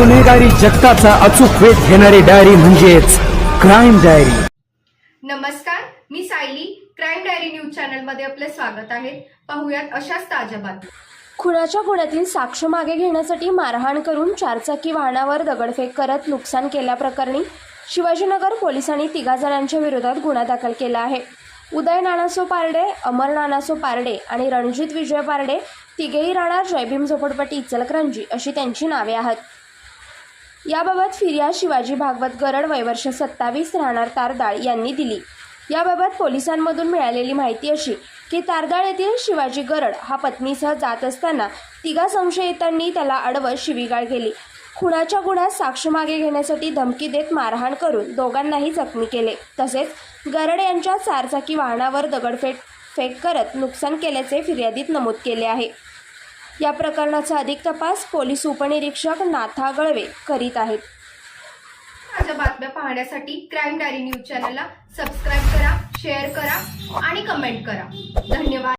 गुन्हेगारी जगताचा अचूक वेध घेणारी डायरी म्हणजेच क्राईम डायरी. नमस्कार मी सायली. क्राईम डायरी न्यूज चॅनलमध्ये आपले स्वागत आहे. पाहुयात अशाच ताज्या बातम्या. खुनाच्या गुन्ह्यातील साक्ष मागे घेण्यासाठी मारहाण करून चारचाकी वाहनावर दगडफेक करत नुकसान केल्याप्रकरणी शिवाजीनगर पोलिसांनी तिघा जणांच्या विरोधात गुन्हा दाखल केला आहे. उदय नानासो पारडे अमर नानासो पारडे आणि रणजित विजय पारडे तिघेही राहणार जयभीम झोपडपट्टी इचलकरंजी अशी त्यांची नावे आहेत. याबाबत फिर्याद शिवाजी भागवत गरड वयवर्ष सत्तावीस राहणार तारदाळ यांनी दिली. याबाबत पोलिसांमधून मिळालेली माहिती अशी की तारदाळ येथील शिवाजी गरड हा पत्नीसह जात असताना तिघा संशयितांनी त्याला अडवत शिवीगाळ केली. खुनाच्या गुन्ह्यात साक्ष मागे घेण्यासाठी धमकी देत मारहाण करून दोघांनाही जखमी केले. तसेच गरड यांच्या चारचाकी वाहनावर दगडफेक फेक करत नुकसान केल्याचे फिर्यादीत नमूद केले आहे. या प्रकरणाचा अधिक तपास पोलीस उपनिरीक्षक नाथा गळवे करीत आहेत. माझ्या बातम्या पाहण्यासाठी क्राईम डायरी न्यूज चॅनलला सबस्क्राईब करा शेअर करा आणि कमेंट करा. धन्यवाद.